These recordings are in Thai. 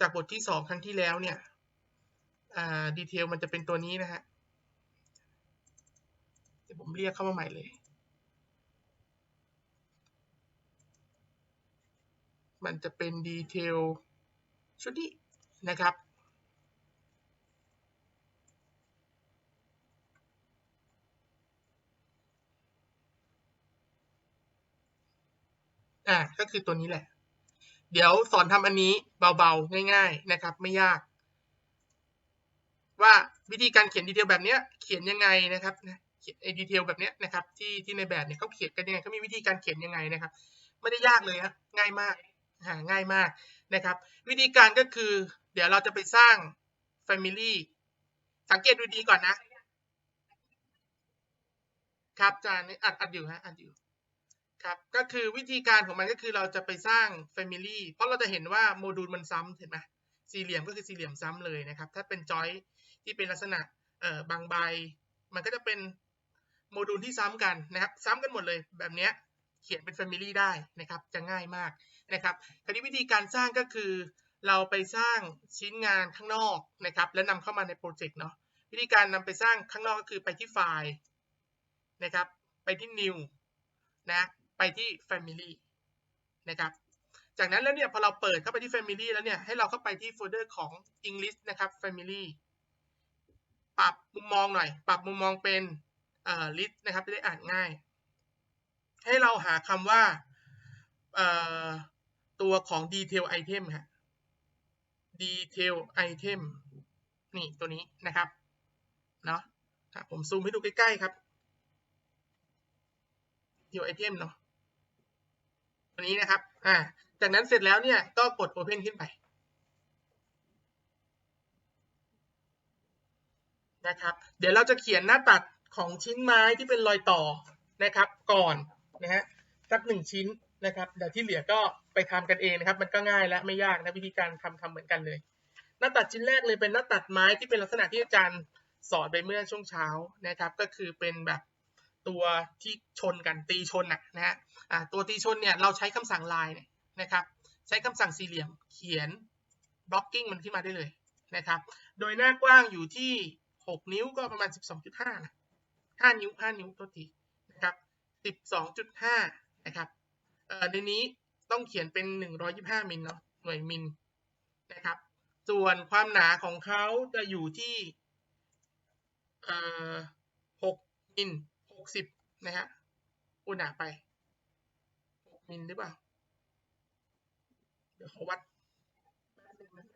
จากบทที่สองครั้งที่แล้วเนี่ยดีเทลมันจะเป็นตัวนี้นะฮะ เดี๋ยวผมเรียกเข้ามาใหม่เลย มันจะเป็นดีเทลชุดนี้นะครับ อ่า ก็คือตัวนี้แหละ เดี๋ยวสอนทำอันนี้เบาๆ ง่าย ๆนะครับ ไม่ยาก ว่าวิธีการเขียนดีเทลแบบเนี้ยเขียนยังไงนะครับนะเขียนไอ้ดีเทลแบบเนี้ยนะครับ ที่ที่ในแบบเนี่ยเขาเขียนกันยังไงเขามีวิธีการเขียนยังไงนะครับ ไม่ได้ยากเลยครับง่ายมากหาง่ายมากนะครับ วิธีการก็คือ เดี๋ยวเราจะไปสร้าง Family สังเกตดูดีก่อนนะครับอาจารย์นี่อัดอัดอยู่ฮะอัดอยู่ ครับก็คือวิธีการของมันก็คือเราจะไปสร้าง Family เพราะเราจะเห็นว่าโมดูลมันซ้ำเห็นไหมสี่เหลี่ยมก็คือสี่เหลี่ยมซ้ำเลยนะครับ ถ้าเป็นจอยที่เป็นลักษณะเอ่อบางใบ มันก็จะเป็นโมดูลที่ซ้ำกันนะครับ ซ้ำกันหมดเลยแบบเนี้ยเขียนเป็น Family ได้นะครับ จะง่ายมากนะครับคราวนี้วิธีการสร้างก็คือ เราไปสร้างชิ้นงานข้างนอกนะครับ แล้วนำเข้ามาในโปรเจกต์เนาะวิธีการนำไปสร้างข้างนอกก็คือไปที่ไฟล์นะครับ ไปที่ new นะ ไปที่ Family นะครับ จากนั้นแล้วเนี่ยพอเราเปิดเข้าไปที่ Family แล้วเนี่ยให้เราเข้าไปที่โฟลเดอร์ของ English นะครับ Family ปรับมุมมองหน่อย ปรับมุมมองเป็นเอ่อ list นะครับจะได้อ่านง่าย ให้เราหาคำว่าเอ่อตัวของ detail item ฮะ detail item นี่ตัวนี้นะครับเนาะอะผมซูมให้ดูใกล้ ๆ ครับ detail item เนาะ ตัวนี้นะครับ อ่า จากนั้นเสร็จแล้วเนี่ยก็กด Open ขึ้นไปนะครับ เดี๋ยวเราจะเขียนหน้าตัดของชิ้นไม้ที่เป็นรอยต่อนะครับ ก่อนนะฮะสักหนึ่งชิ้นนะครับเดี๋ยวที่เหลือก็ไปทำกันเองนะครับ มันก็ง่ายและไม่ยากนะวิธีการทำทำเหมือนกันเลย หน้าตัดชิ้นแรกเลยเป็นหน้าตัดไม้ที่เป็นลักษณะที่อาจารย์สอนไปเมื่อช่วงเช้านะครับ ก็คือเป็นแบบ ตัวที่ชนกันตีชนนะนะฮะตัวตีชนเนี่ยเราใช้คำสั่งลายเนี่ยนะครับ ใช้คำสั่งสี่เหลี่ยมเขียน blocking มันขึ้นมาได้เลยนะครับ โดยหน้ากว้างอยู่ที่ 6 นิ้วก็ประมาณ 12.5นะ5นิ้ว 5 นิ้วตัวทีนะครับ 12.5 นะครับ เอ่อในนี้ต้องเขียนเป็น 125 มิลเนาะ หน่วยมิลนะครับ ส่วนความหนาของเขาจะอยู่ที่ เอ่อ 6 มิล 60นะฮะอุณหไป6มิลหรือเปล่า เดี๋ยวขอวัดแป๊บนึงนะ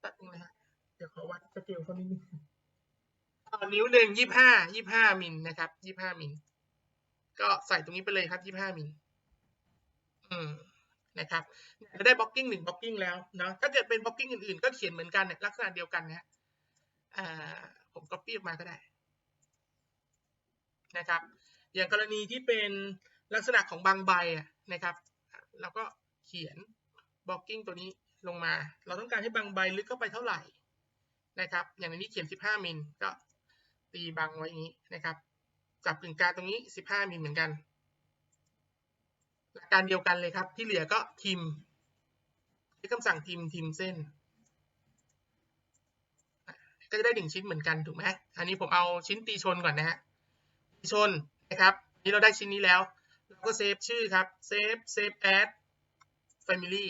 แป๊บนึงนะฮะเดี๋ยวขอวัดสเกลเขานิดนึงอ่านิ้วหนึ่งยี่ห้ายี่ห้ามิลนะครับยี่ห้ามิลก็ใส่ตรงนี้ไปเลยครับยี่ห้ามิลอืมนะครับจะได้บล็อกกิ้งหนึ่งบล็อกกิ้งแล้วเนาะถ้าเกิดเป็นบล็อกกิ้งอื่นๆ ก็เขียนเหมือนกันเนี่ยลักษณะเดียวกันนะฮะอ่าผมก็ปี้ออกมาก็ได้ นะครับ อย่างกรณีที่เป็นลักษณะของบางใบนะครับ เราก็เขียนบล็อกกิ้งตัวนี้ลงมา เราต้องการให้บางใบลึกเข้าไปเท่าไหร่นะครับ อย่างในนี้เขียน 15 มิลก็ตีบังไว้อย่างนี้นะครับ จับกึ่งกลางตรงนี้ 15 มิลเหมือนกันหลักการเดียวกันเลยครับ ที่เหลือก็ทิมใช้คำสั่งทิมทิมเส้น ก็จะได้หนึ่งชิ้นเหมือนกันถูกไหมอันนี้ผมเอาชิ้นตีชนก่อนนะฮะ ชนนะครับนี่เราได้ชิ้นนี้แล้ว เราก็เซฟชื่อครับเซฟเซฟแอด family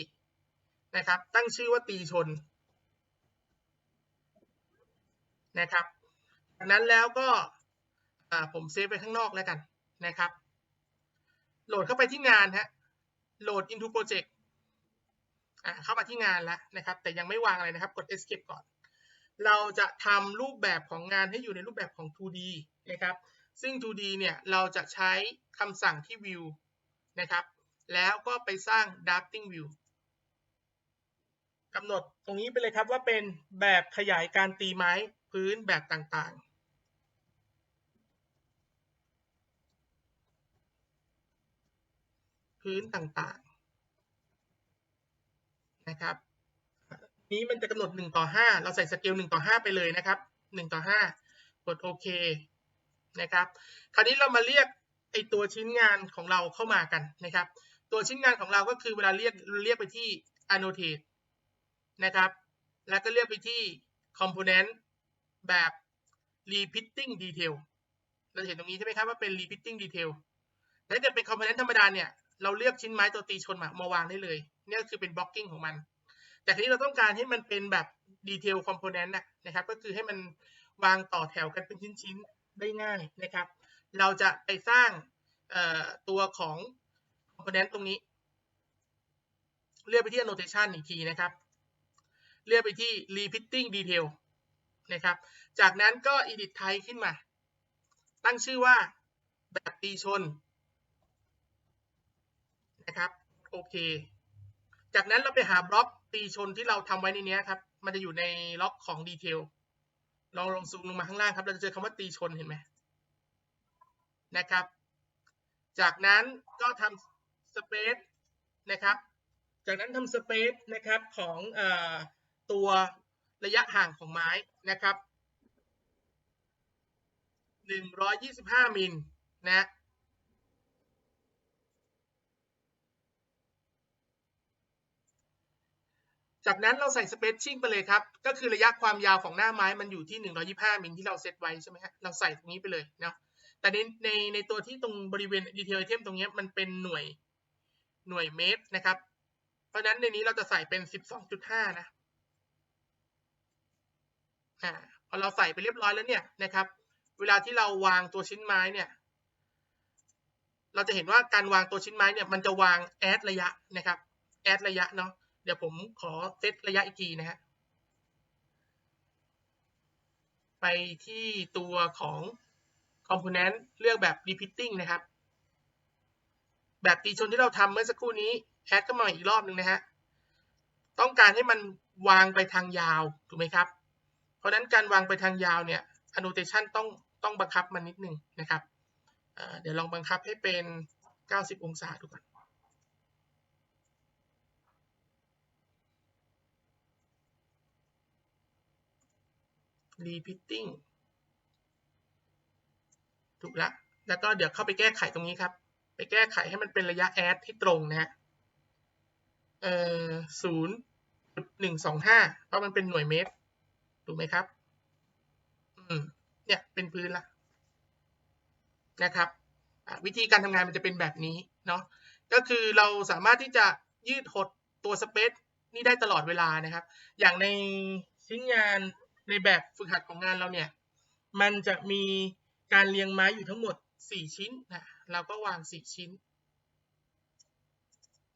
นะครับ ตั้งชื่อว่าตีชนนะครับจากนั้นแล้วก็ผมเซฟไปข้างนอกแล้วกันนะครับ โหลดเข้าไปที่งานฮะโหลด into project เข้ามาที่งานแล้วนะครับ แต่ยังไม่วางอะไรนะครับ กด escape ก่อน เราจะทำรูปแบบของงานให้อยู่ในรูปแบบของ 2D นะครับ ซึ่ง 2D เนี่ยเราจะใช้คำสั่งที่ view นะครับ แล้วก็ไปสร้าง drafting view กำหนดตรงนี้ไปเลยครับว่าเป็นแบบขยายการตีไม้พื้นแบบต่างๆ พื้นต่างๆ นะครับนี้มันจะกำหนด 1 ต่อ 5 เราใส่สเกล1ต่อ 5 ไปเลยนะครับ 1 ต่อ 5 กดโอเค นะครับ คราวนี้เรามาเรียกไอตัวชิ้นงานของเราเข้ามากันนะครับ ตัวชิ้นงานของเราก็คือเวลาเรียกเรียกไปที่ annotate นะครับ แล้วก็เลือกไปที่ component แบบ repeating detail เราเห็นตรงนี้ใช่ไหมครับว่าเป็น repeating detail แต่ถ้าเกิดเป็น component ธรรมดาเนี่ยเราเลือกชิ้นไม้ตัวตีชนมามาวางได้เลยนี่ก็คือเป็น blocking ของมัน แต่ทีนี้เราต้องการให้มันเป็นแบบ detail component นะนะครับ ก็คือให้มันวางต่อแถวกันเป็นชิ้นๆ ได้ง่ายนะครับ เราจะไปสร้างตัวของ component ตรงนี้ เลือกไปที่ annotation อีกทีนะครับ เลือกไปที่ repeating detail นะครับ จากนั้นก็ edit type ขึ้นมา ตั้งชื่อว่าแบบตีชนนะครับ โอเค จากนั้นเราไปหาบล็อกตีชนที่เราทำไว้ในนี้ครับ มันจะอยู่ในล็อกของดีเทล ลองลงซูมลงมาข้างล่างครับ เราจะเจอคำว่าตีชนเห็นไหมนะครับ จากนั้นก็ทำสเปซนะครับ จากนั้นทำสเปซนะครับของอตัวระยะห่างของไม้นะครับ 125 มิลนะ จากนั้นเราใส่สเปซชิ่งไปเลยครับ ก็คือระยะความยาวของหน้าไม้มันอยู่ที่ 125มิลที่เราเซตไว้ใช่ไหมฮะ เราใส่ตรงนี้ไปเลยเนาะ แต่ในในในตัวที่ตรงบริเวณดีเทลไอเทมตรงนี้มันเป็นหน่วยหน่วยเมตรนะครับ เพราะฉะนั้นในนี้เราจะใส่เป็น 12.5 นะอ่าพอเราใส่ไปเรียบร้อยแล้วเนี่ยนะครับ เวลาที่เราวางตัวชิ้นไม้เนี่ย เราจะเห็นว่าการวางตัวชิ้นไม้เนี่ยมันจะวางแอดระยะนะครับ แอดระยะเนาะ เดี๋ยวผมขอเซตระยะอีกทีนะฮะ ไปที่ตัวของ component เลือกแบบ repeating นะครับ แบบตีชนที่เราทำเมื่อสักครู่นี้แอดก็มาอีกรอบหนึ่งนะฮะ ต้องการให้มันวางไปทางยาว ถูกไหมครับ เพราะนั้นการวางไปทางยาวเนี่ย annotation ต้องต้องบังคับมันนิดนึงนะครับ เดี๋ยวลองบังคับให้เป็น 90 องศาดูก่อน repeating ถูกละแล้วก็เดี๋ยวเข้าไปแก้ไขตรงนี้ครับ ไปแก้ไขให้มันเป็นระยะแอดที่ตรงนะฮะเอ่อศูนย์หนึ่งสองห้าเพราะมันเป็นหน่วยเมตร ถูกไหมครับ อืม เนี่ยเป็นพื้นละนะครับ วิธีการทำงานมันจะเป็นแบบนี้เนาะ ก็คือเราสามารถที่จะยืดหดตัวสเปซนี่ได้ตลอดเวลานะครับ อย่างในชิ้นงาน ในแบบฝึกหัดของงานเราเนี่ย มันจะมีการเรียงไม้อยู่ทั้งหมด 4 ชิ้นนะ เราก็วาง 4 ชิ้น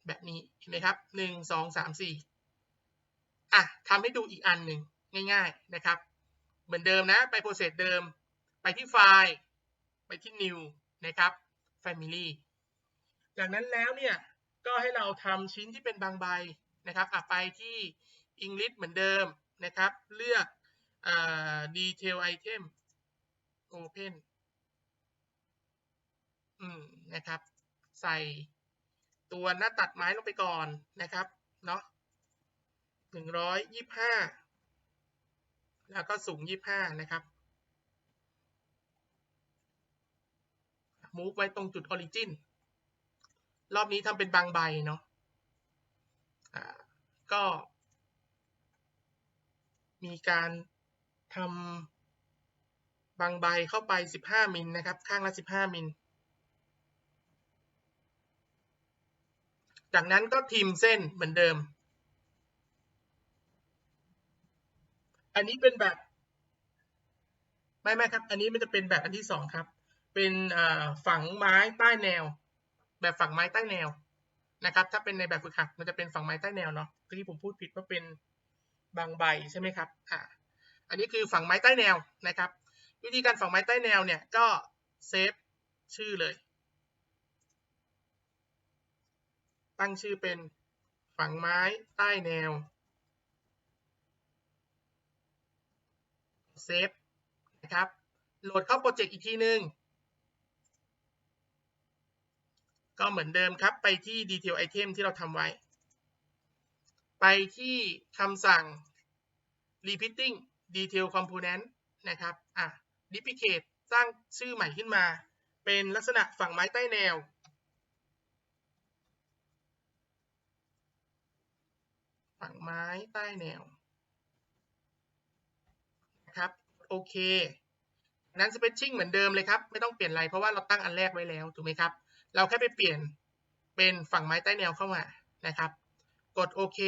แบบนี้เห็นไหมครับ 1 2 3 4อะทำให้ดูอีกอันหนึ่งง่ายๆนะครับ เหมือนเดิมนะ ไปโปรเซสเดิม ไปที่ไฟล์ ไปที่ new นะครับ family จากนั้นแล้วเนี่ย ก็ให้เราทำชิ้นที่เป็นบางใบนะครับอะไปที่ English เหมือนเดิมนะครับ เลือก detail item open อืมนนะครับ ใส่ตัวหน้าตัดไม้ลงไปก่อนนะครับเนาะหนึ่งร้อยยี่ห้าแล้วก็สูงยี่ห้านะครับมูฟไว้ตรงจุดออริจินรอบนี้ทำเป็นบางใบเนาะอ่าก็มีการ ทำบางใบเข้าไป 15 มิลนะครับ ข้างละ 15 มิล จากนั้นก็พิมพ์เส้นเหมือนเดิม อันนี้เป็นแบบ ไม่ไม่ครับ อันนี้มันจะเป็นแบบอันที่สองครับ เป็นฝังไม้ใต้แนว แบบฝังไม้ใต้แนวนะครับ ถ้าเป็นในแบบฝึกหัดมันจะเป็นฝังไม้ใต้แนวเนาะที่ผมพูดผิดว่าเป็นบางใบใช่ไหมครับ อ่า อันนี้คือฝังไม้ใต้แนวนะครับ วิธีการฝังไม้ใต้แนวเนี่ยก็เซฟชื่อเลย ตั้งชื่อเป็นฝังไม้ใต้แนวเซฟนะครับโหลดเข้าโปรเจกต์อีกทีหนึ่งก็เหมือนเดิมครับไปที่ Detail Item ที่เราทำไว้ ไปที่คำสั่ง Repeating Detail Component นะครับอะ Duplicate สร้างชื่อใหม่ขึ้นมา เป็นลักษณะฝั่งไม้ใต้แนว ฝั่งไม้ใต้แนวนะครับโอเคนั้น sketching เหมือนเดิมเลยครับ ไม่ต้องเปลี่ยนอะไรเพราะว่าเราตั้งอันแรกไว้แล้วถูกไหมครับ เราแค่ไปเปลี่ยนเป็นฝั่งไม้ใต้แนวเข้ามานะครับ กดโอเค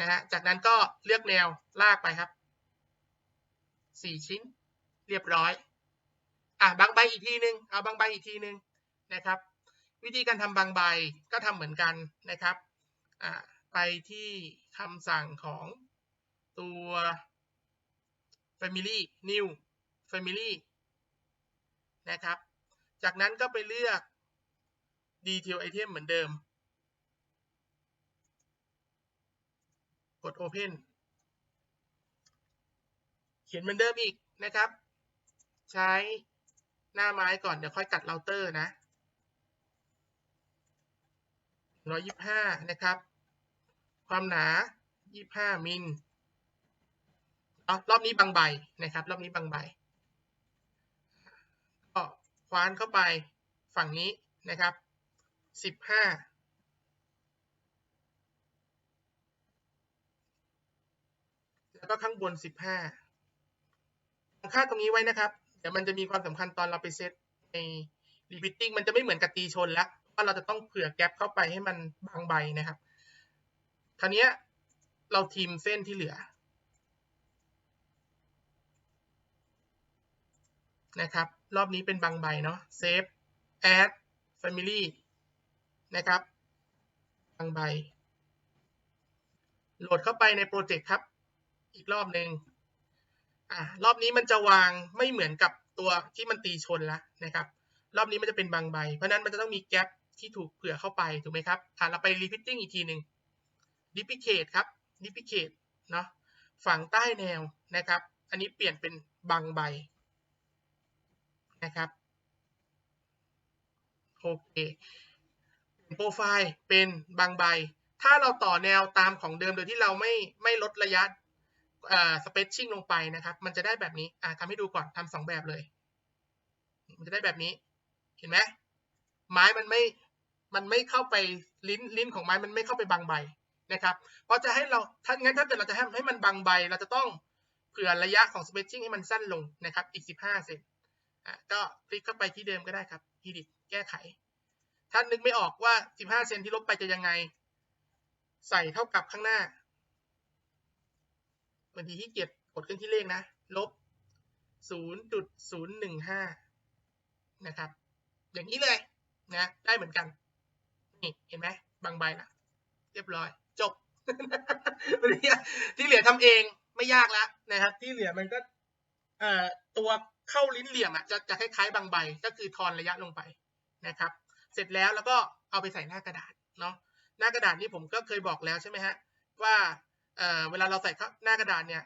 นะฮะจากนั้นก็เลือกแนวลากไปครับ สี่ชิ้น เรียบร้อย อะบางใบอีกทีหนึ่งเอาบางใบอีกทีหนึ่งนะครับ วิธีการทำบางใบก็ทำเหมือนกันนะครับ อ่าไปที่คำสั่งของตัว family new family นะครับ จากนั้นก็ไปเลือก detail item เหมือนเดิม กด open เขียนเหมือนเดิมอีกนะครับ ใช้หน้าไม้ก่อนเดี๋ยวค่อยกัดเราเตอร์นะ125นะครับ ความหนา25มิลอ๋อรอบนี้บางใบนะครับ รอบนี้บางใบก็คว้านเข้าไปฝั่งนี้นะครับ15แล้วก็ข้างบน15 ค่าตรงนี้ไว้นะครับเดี๋ยวมันจะมีความสำคัญตอนเราไปเซตใน repeating มันจะไม่เหมือนกับตีชนแล้วเพราะเราจะต้องเผื่อแกลบเข้าไปให้มันบางใบนะครับคราวนี้เราทีมเส้นที่เหลือนะครับ รอบนี้เป็นบางใบเนาะ save add family นะครับบางใบ โหลดเข้าไปในโปรเจกต์ครับ อีกรอบหนึ่ง อ่ารอบนี้มันจะวางไม่เหมือนกับตัวที่มันตีชนแล้วนะครับ รอบนี้มันจะเป็นบางใบ เพราะนั้นมันจะต้องมีแกลบที่ถูกเผื่อเข้าไปถูกไหมครับอ่าเราไป repeating อีกทีหนึ่ง duplicate ครับ duplicate เนาะฝั่งใต้แนวนะครับ อันนี้เปลี่ยนเป็นบางใบนะครับโอเคโปรไฟล์เป็นบางใบ ถ้าเราต่อแนวตามของเดิมโดยที่เราไม่ไม่ลดระยะ อ่า spacing ลงไปนะครับ มันจะได้แบบนี้อ่าทำให้ดูก่อนทำสองแบบเลย มันจะได้แบบนี้ เห็นไหมไม้มันไม่ มันไม่เข้าไปลิ้นลิ้นของไม้มันไม่เข้าไปบางใบนะครับ เพราะจะให้เราถ้างั้นถ้าเกิดเราจะให้ให้มันบางใบ เราจะต้องเผื่อระยะของ spacing ให้มันสั้นลงนะครับ อีก 15 เซนอะก็คลิกเข้าไปที่เดิมก็ได้ครับ edit แก้ไข ถ้านึกไม่ออกว่า 15 เซนที่ลบไปจะยังไง ใส่เท่ากับข้างหน้า บางทีที่เกียจกดเครื่องที่เลขนะลบ 0.015 นะครับ อย่างนี้เลยนะได้เหมือนกัน นี่เห็นไหมบางใบละเรียบร้อย จบที่เหลือทำเองไม่ยากแล้วนะครับ ที่เหลือมันก็เอ่อตัวเข้าลิ้นเหลี่ยมอะจะจะคล้ายๆบางใบ ก็คือทอนระยะลงไปนะครับ เสร็จแล้วแล้วก็เอาไปใส่หน้ากระดาษเนาะหน้ากระดาษนี่ผมก็เคยบอกแล้วใช่ไหมฮะว่า เอ่อเวลาเราใส่หน้ากระดาษเนี่ย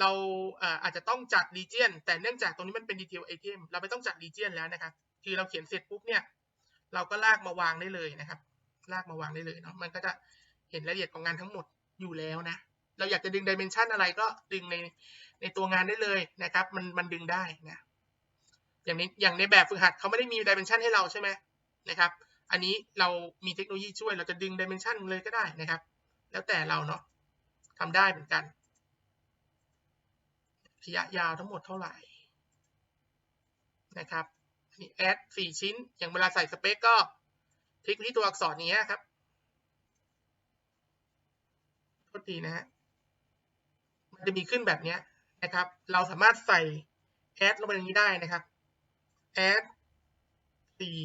เราเอ่ออาจจะต้องจัด region แต่เนื่องจากตรงนี้มันเป็น detail item เราไม่ต้องจัด region แล้วนะครับคือเราเขียนเสร็จปุ๊บเนี่ยเราก็ลากมาวางได้เลยนะครับ ลากมาวางได้เลยเนาะมันก็จะเห็นรายละเอียดของงานทั้งหมดอยู่แล้วนะ เราอยากจะดึงดิเมนชันอะไรก็ดึงในในตัวงานได้เลยนะครับ มันมันดึงได้นะอย่างนี้อย่างในแบบฝึกหัดเขาไม่ได้มีดิเมนชันให้เราใช่ไหมนะครับ อันนี้เรามีเทคโนโลยีช่วยเราจะดึงดิเมนชันเลยก็ได้นะครับ แล้วแต่เราเนาะ ทำได้เหมือนกัน ระยะยาวทั้งหมดเท่าไหร่นะครับนี่แอดสี่ชิ้น อย่างเวลาใส่สเปคก็คลิกที่ตัวอักษรนี้ครับโทษทีนะฮะ มันจะมีขึ้นแบบนี้นะครับ เราสามารถใส่แอดลงไปในนี้ได้นะครับแอดสี่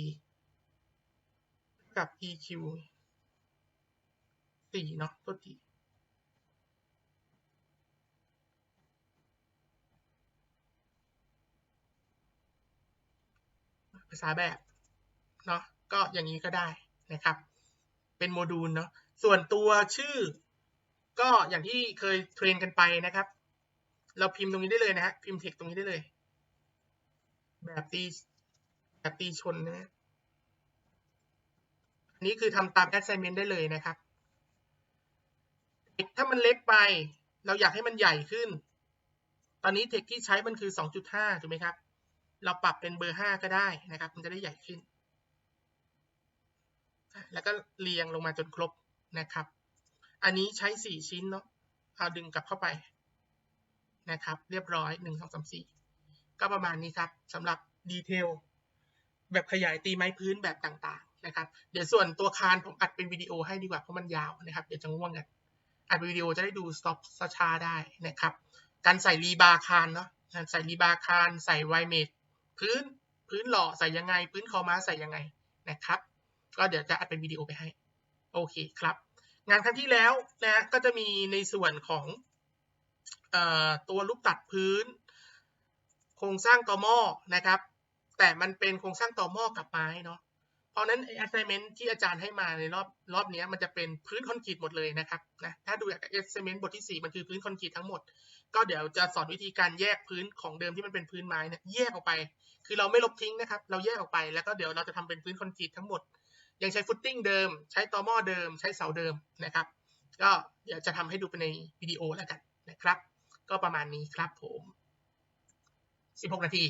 กับ eq สี่เนาะโทษที ภาษาแบบเนาะก็อย่างนี้ก็ได้นะครับ เป็นโมดูลเนาะส่วนตัวชื่อ ก็อย่างที่เคยเทรนกันไปนะครับ เราพิมพ์ตรงนี้ได้เลยนะฮะพิมพ์เทคตรงนี้ได้เลย แบบตีแบบตีชนนะอันนี้คือทำตาม assignment ได้เลยนะครับถ้ามันเล็กไป เราอยากให้มันใหญ่ขึ้น ตอนนี้เทคที่ใช้มันคือ 2.5 ถูกไหมครับ เราปรับเป็นเบอร์ 5 ก็ได้นะครับ มันจะได้ใหญ่ขึ้น แล้วก็เรียงลงมาจนครบนะครับ อันนี้ใช้สี่ชิ้นเนาะ เอาดึงกลับเข้าไปนะครับ เรียบร้อยหนึ่งสองสามสี่ก็ประมาณนี้ครับสำหรับดีเทลแบบขยายตีไม้พื้นแบบต่างๆนะครับ เดี๋ยวส่วนตัวคานผมอัดเป็นวิดีโอให้ดีกว่าเพราะมันยาวนะครับ เดี๋ยวจะง่วงกันอัดเป็นวิดีโอจะได้ดูสต็อปช้าได้นะครับ การใส่รีบาร์คานเนาะการใส่รีบาร์คานใส่ไวเมด พื้นพื้นหล่อใส่ยังไง พื้นคอม้าใส่ยังไงนะครับ ก็เดี๋ยวจะอัดเป็นวิดีโอไปให้ โอเคครับ งานครั้งที่แล้วนะก็จะมีในส่วนของออตัวลูกตัดพื้น โครงสร้างต่อหม้อนะครับ แต่มันเป็นโครงสร้างต่อหม้อกับไม้เนาะเพราะนั้นไอ้ assignment ที่อาจารย์ให้มาในรอบรอบนี้มันจะเป็นพื้นคอนกรีตหมดเลยนะครับนะถ้าดูจาก assignment บทที่ 4 มันคือพื้นคอนกรีตทั้งหมด ก็เดี๋ยวจะสอนวิธีการแยกพื้นของเดิมที่มันเป็นพื้นไม้เนี่ยแยกออกไป คือเราไม่ลบทิ้งนะครับ เราแยกออกไปแล้วก็เดี๋ยวเราจะทำเป็นพื้นคอนกรีตทั้งหมด ยังใช้ฟุตติ้งเดิม ใช้ตอหม้อเดิม ใช้เสาเดิมนะครับ ก็เดี๋ยวจะทำให้ดูไปในวิดีโอแล้วกันนะครับ ก็ประมาณนี้ครับผม 16 นาที